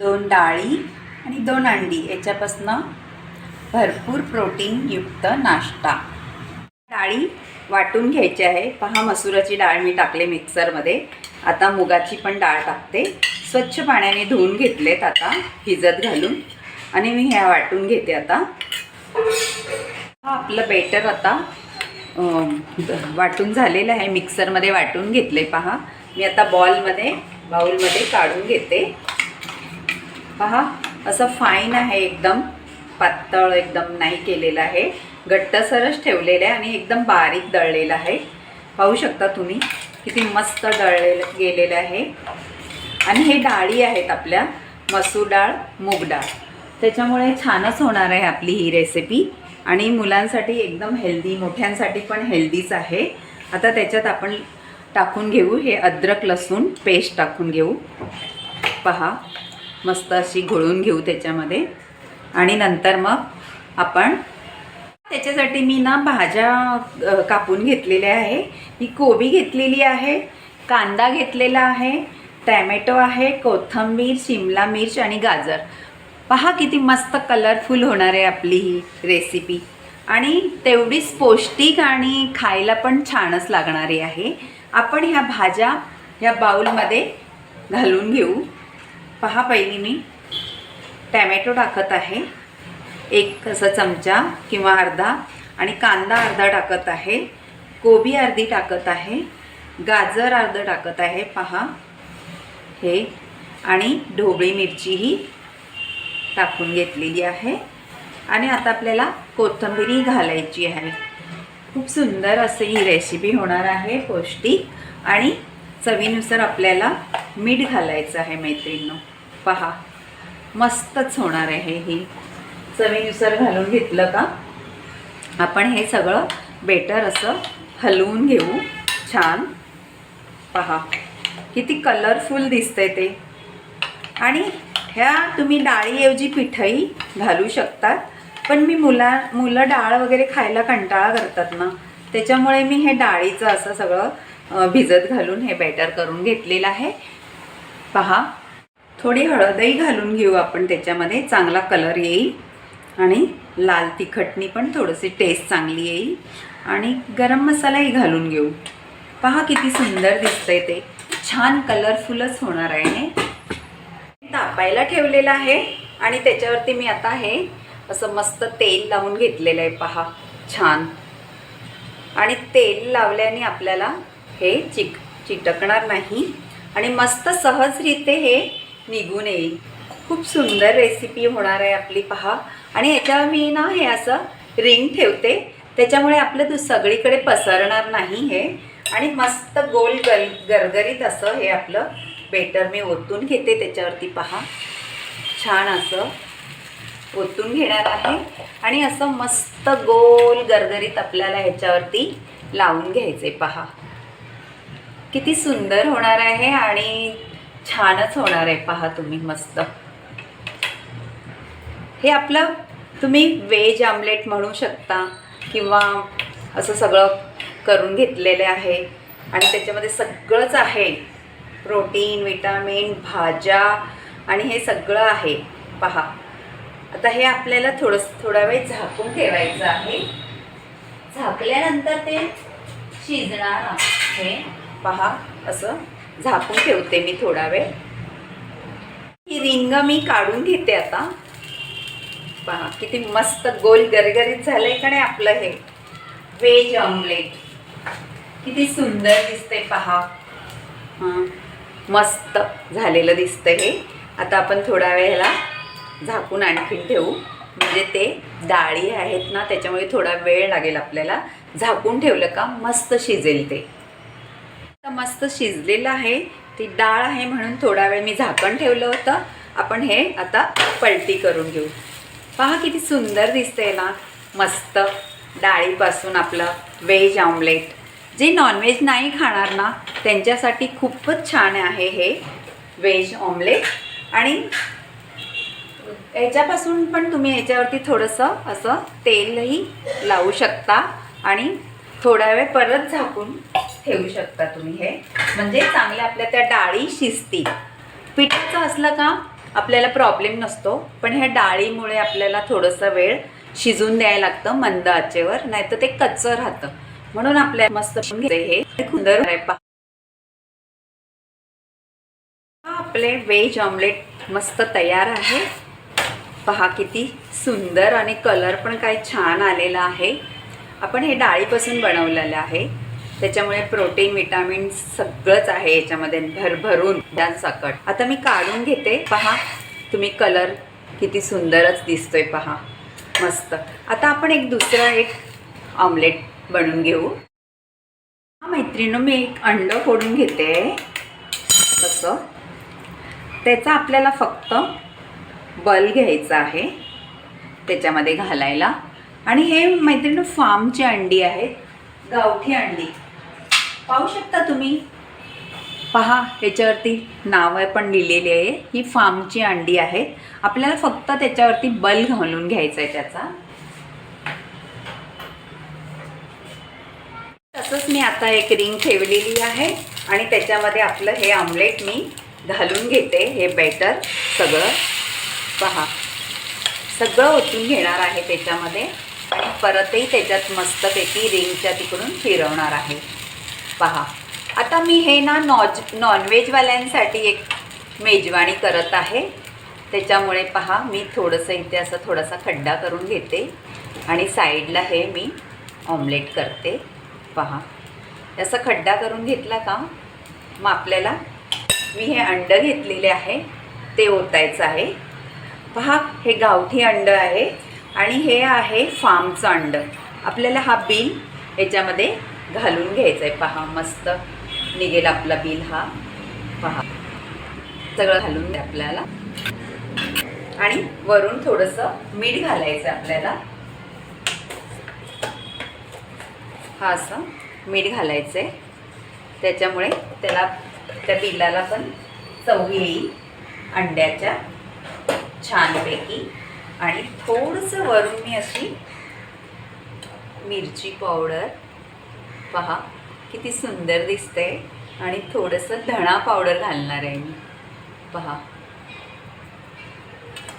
दोन डाळी आणि दोन अंडी. याच्यापासनं भरपूर प्रोटीनयुक्त नाश्ता. डाळी वाटून घ्यायची आहे. पहा मसुराची डाळ मी टाकले मिक्सरमध्ये. आता मुगाची पण डाळ टाकते. स्वच्छ पाण्याने धुवून घेतलेत आता भिजत घालून. आणि मी ह्या वाटून घेते आता. हा आपलं बेटर आता वाटून झालेलं आहे. मिक्सरमध्ये वाटून घेतले पहा. मी आता बॉलमध्ये बाऊलमध्ये काढून घेते. पहा असं फाईन आहे एकदम. पातळ एकदम नाही केलेलं आहे. घट्टसरच ठेवलेलं आहे आणि एकदम बारीक दळलेलं आहे. पाहू शकता तुम्ही किती मस्त दळलेलं गेलेलं आहे. आणि हे डाळी आहेत आपल्या मसूर डाळ मूग डाळ. त्याच्यामुळे छानच होणार आहे आपली ही रेसिपी आणि मुलांसाठी एकदम हेल्दी मोठ्यांसाठी पण हेल्दीच आहे. आता त्याच्यात आपण टाकून घेऊ हे अद्रक लसूण पेस्ट टाकून घेऊ. पहा. मस्त अशी घोळून घेऊ त्याच्यामध्ये. आणि नंतर मग आपण त्याच्यासाठी मी ना भाज्या कापून घेतलेल्या आहे. मी कोबी घेतलेली आहे कांदा घेतलेला आहे टॅमॅटो आहे कोथिंबीर शिमला मिर्च आणि गाजर. पहा किती मस्त कलरफुल होणार आहे आपली ही रेसिपी आणि तेवढीच पौष्टिक आणि खायला पण छानच लागणारी आहे. आपण ह्या भाज्या ह्या बाउलमध्ये घालून घेऊ. पहा पहिली मी. टॅमॅटो टाकत आहे. एक असा चमचा किंवा अर्धा आणि कांदा अर्धा टाकत आहे. कोबी अर्धी टाकत आहे. गाजर अर्धं टाकत आहे पहा. हे. आणि ढोबळी मिरचीही टाकून घेतलेली आहे. आणि आता आपल्याला कोथिंबीरही घालायची आहे. खूप सुंदर असं ही रेसिपी होणार आहे पौष्टिक आणि चवीनुसार आपल्याला मीठ घालायचं आहे मैत्रिणींनो. पहा मस्तच होणार आहे ही. चवीनुसार घालून घेतलं का? आपण हे सगळं बेटर असं हलवून घेऊ. छान. पहा किती कलरफुल दिसतंय ते. आणि ह्या तुम्ही डाळीऐवजी पिठही घालू शकतात. पण मी मुला मुलं डाळ वगैरे खायला कंटाळा करतात ना. त्याच्यामुळे मी हे डाळीचं असं सगळं भिजत घालून हे बॅटर करून घेतलेलं आहे. पहा थोडी हळदही घालून घेऊ आपण त्याच्यामध्ये चांगला कलर येईल. आणि लाल तिखटनी पण थोडीशी टेस्ट चांगली येईल. आणि गरम मसालाही घालून घेऊ. पहा किती सुंदर दिसतंय ते. छान कलरफुलच होणार आहे हे. तापायला ठेवलेलं आहे. आणि त्याच्यावरती मी आता हे असं मस्त तेल लावून घेतलेलं आहे. पहा छान. आणि तेल लावल्याने आपल्याला हे चिक चिटकणार नाही. आणि मस्त सहजरीते हे निघून येईल. खूप सुंदर रेसिपी होणार आहे आपली पहा. आणि याच्यावर मी ना हे असं रिंग ठेवते. त्याच्यामुळे आपलं दु सगळीकडे पसरणार नाही हे. आणि मस्त गोल गर गरगरीत असं हे आपलं बेटर मी ओतून घेते त्याच्यावरती पहा. छान असं ओतून घेणार आहे. आणि असं मस्त गोल गरगरीत आपल्याला ह्याच्यावरती लावून घ्यायचे पहा. किती सुंदर होणार आहे आणि छानच होणार आहे. पहा तुम्ही मस्त. हे आपलं तुम्ही वेज आमलेट म्हणू शकता किंवा असं सगळं करून घेतलेले आहे. आणि त्याच्यामध्ये सगळंच आहे. प्रोटीन विटामिन भाज्या आणि हे सगळं आहे. पहा. आता हे आपल्याला थोडं थोडा वेळ झाकून ठेवायचं आहे. झाकल्यानंतर ते शिजणार आहे. पहा असं झाकून ठेवते मी थोडा वेळ. ही रिंग मी काढून घेते आता. पहा किती मस्त गोल गरगरीत झालंय का नाही आपलं हे. व्हेज ऑमलेट किती सुंदर दिसते पहा. हां मस्त झालेलं दिसतं हे. आता आपण थोडा वेळेला झाकून आणखीन ठेवू. म्हणजे ते डाळी आहेत ना त्याच्यामुळे थोडा वेळ लागेल आपल्याला. झाकून ठेवलं का मस्त शिजेल ते. मस्त शिजलेलं आहे. ती डाळ आहे म्हणून थोडा वेळ मी झाकण ठेवलं होतं. आपण हे आता पलटी करून घेऊ. पहा किती सुंदर दिसतंय ना. मस्त डाळीपासून आपलं व्हेज ऑमलेट. जे नॉनव्हेज नाही खाणार ना त्यांच्यासाठी खूपच छान आहे हे व्हेज ऑमलेट. आणि याच्यापासून पण तुम्ही याच्यावरती थोडंसं असं तेलही लावू शकता. आणि थोडा वेळ परत झाकून ठेवू शकता तुम्ही हे. म्हणजे चांगल्या आपल्या त्या डाळी शिजतील. पिठाचं असलं का आपल्याला प्रॉब्लेम नसतो पण ह्या डाळीमुळे आपल्याला थोडंसं वेळ शिजून द्यायला लागतं मंद आचेवर नाहीतर ते कच्चं राहतं. म्हणून आपल्या मस्त हे. आपले व्हेज ऑमलेट मस्त तयार आहे. पहा किती सुंदर आणि कलर पण काय छान आलेला आहे. आपण हे डाळीपासून बनवलेलं आहे. त्याच्यामुळे प्रोटीन विटामिन सगळंच आहे याच्यामध्ये भरभरून त्या सकट आता मी काढून घेते. पहा तुम्ही कलर किती सुंदरच दिसतोय पहा. मस्त. आता आपण एक दुसरं एक ऑमलेट बनवून घेऊ. हा मैत्रिणी मी एक अंड फोडून घेते. तसं त्याचा आपल्याला फक्त बल घ्यायचा आहे. त्याच्यामध्ये घालायला. आणि हे मैत्रिणी फार्मची अंडी आहेत गावठी अंडी. पाहू शकता तुम्ही? पहा याच्यावरती नावं पण लिहिलेली आहे. ही फार्मची अंडी आहेत. आपल्याला फक्त त्याच्यावरती बल घालून घ्यायचा आहे त्याचा. तसंच मी आता एक रिंग ठेवलेली आहे आणि त्याच्यामध्ये आपलं हे आमलेट मी घालून घेते. हे बॅटर सगळं. पहा. सगळं ओतून घेणार आहे त्याच्यामध्ये. आणि परतही त्याच्यात मस्तपैकी रिंगच्या तिकडून फिरवणार आहे. पहा. आता मी हे ना नॉज नॉनव्हेजवाल्यांसाठी एक मेजवानी करत आहे. त्याच्यामुळे पहा मी थोडंसं इथे असं थोडासा खड्डा करून घेते आणि साईडला हे मी ऑमलेट करते. पहा. असा खड्डा करून घेतला का? मग आपल्याला मी हे अंड घेतलेले आहे ते ओतायचं आहे. पहा हे गावठी अंड आहे आणि हे आहे फार्मचं अंड. आपल्याला हा बिल याच्यामध्ये घालून घ्यायचं आहे पहा मस्त निघेल आपला बिल हा. पहा. सगळं घालून द्या आपल्याला. आणि वरून थोडंसं मीठ घालायचं आपल्याला. हा असं मीठ घालायचं आहे त्याच्यामुळे त्याला त्या बिलाला पण चव येईल अंड्याच्या छानपैकी. आणि थोडंसं वरून मी अशी मिरची पावडर पहा किती सुंदर दिसते आणि थोडंसं धणा पावडर घालणार आहे मी. पहा.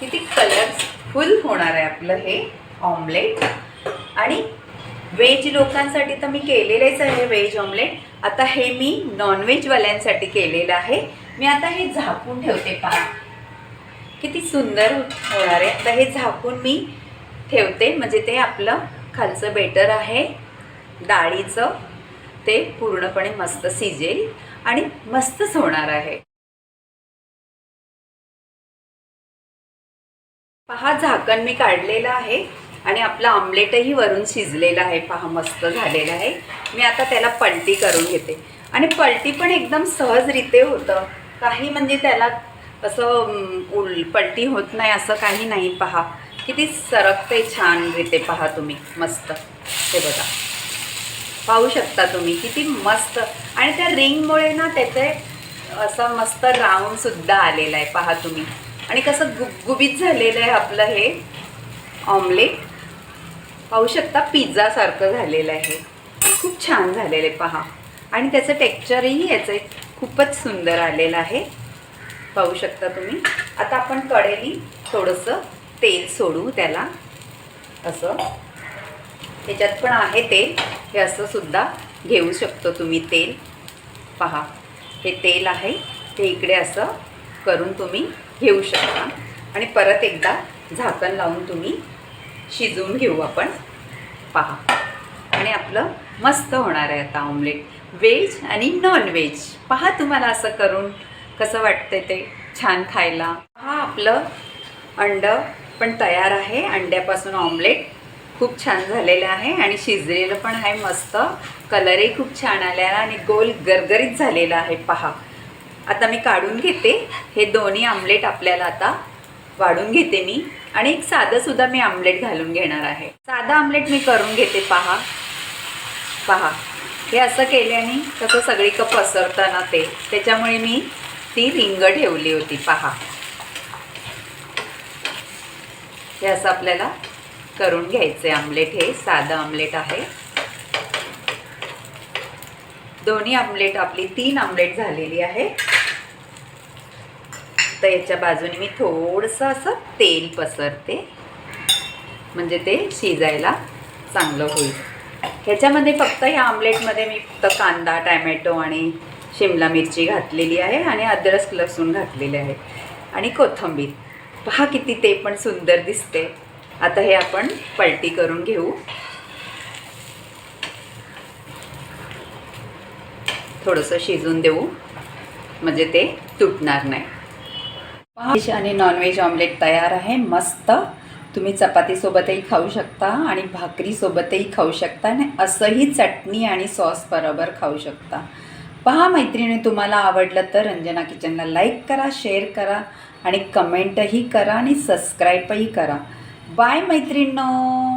किती कलरफुल होणार आहे आपलं हे ऑमलेट आणि व्हेज लोकांसाठी तर मी केलेलेच आहे व्हेज ऑमलेट आता हे मी नॉनव्हेजवाल्यांसाठी केलेलं आहे. मी आता हे झाकून ठेवते पहा. किती सुंदर होणार आहे. आता हे झाकून मी ठेवते. म्हणजे ते आपलं खालचं बेटर आहे. डाळीचं ते पूर्णपणे मस्त शिजेल आणि मस्तच होणार आहे. पहा झाकण मी काढलेलं आहे आणि आपलं आमलेटही वरून शिजलेलं आहे. पहा मस्त झालेलं आहे. मी आता त्याला पलटी करून घेते. आणि पलटी पण एकदम सहजरीते होतं. काही म्हणजे त्याला असं उल पलटी होत नाही असं काही नाही. पहा किती सरकते छान रीते पहा तुम्ही. मस्त. ते बघा. पाहू शकता तुम्ही. किती मस्त. आणि त्या रिंगमुळे ना त्याचे असं मस्त राऊंडसुद्धा आलेलं आहे. पहा तुम्ही. आणि कसं गुबगुबीत झालेलं आहे आपलं हे ऑमलेट पाहू शकता पिझ्झासारखं झालेलं आहे. खूप छान झालेलं आहे. पहा. आणि त्याचं टेक्चरही याचं खूपच सुंदर आलेलं आहे. पाहू शकता तुम्ही. आता आपण कडेली थोडंसं तेल सोडू त्याला. असं. त्याच्यात पण आहे तेल हे असं सुद्धा घेऊ शकतो तुम्ही तेल. पहा हे तेल आहे. ते इकडे असं करून तुम्ही घेऊ शकता. आणि परत एकदा झाकण लावून तुम्ही शिजवून घेऊ आपण. पहा. आणि आपलं मस्त होणार आहे आता ऑमलेट व्हेज आणि नॉन व्हेज पहा तुम्हाला असं करून कसं वाटतं ते छान खायला. हा आपलं अंड पण तयार आहे. अंड्यापासून ऑमलेट खूप छान झालेलं आहे आणि शिजलेलं पण आहे मस्त. कलरही खूप छान आलेला आणि गोल गरगरीत झालेला आहे पहा. आता मी काढून घेते. हे दोन्ही आमलेट आपल्याला आता वाढून घेते मी. आणि एक साधंसुद्धा मी आमलेट घालून घेणार आहे. साधा आमलेट मी करून घेते पहा. पहा. हे असं केल्याने कसं सगळीकडं पसरतं पसरताना ते. त्याच्यामुळे मी ती रिंग ठेवली होती पहा. हे असं आपल्याला करून घ्यायचे. आमलेट हे साधं आमलेट आहे. दोन्ही आमलेट आपली तीन आमलेट झालेली आहे. तर याच्या बाजूने मी थोडंसं असं तेल पसरते. म्हणजे ते शिजायला चांगलं होईल. ह्याच्यामध्ये फक्त या आमलेटमध्ये मी फक्त कांदा टॅमॅटो आणि शिमला मिरची घातलेली आहे आणि अद्रक लसूण घातलेले आहे. आणि कोथिंबीर. पहा किती ते पण सुंदर दिसते. आता हे आपण पलटी करून घेऊ. थोडंसं शिजून देऊ. म्हणजे ते तुटणार नाही. व्हेज आणि नॉनव्हेज ऑमलेट तयार आहे मस्त. तुम्ही चपातीसोबतही खाऊ शकता आणि भाकरीसोबतही खाऊ शकता आणि असंही चटणी आणि सॉस बरोबर खाऊ शकता. पहा मैत्रिणी तुम्हाला आवडलं तर रंजना किचनला लाईक करा शेअर करा आणि कमेंटही करा आणि सबस्क्राईबही करा. बाय मैत्रिणींनो.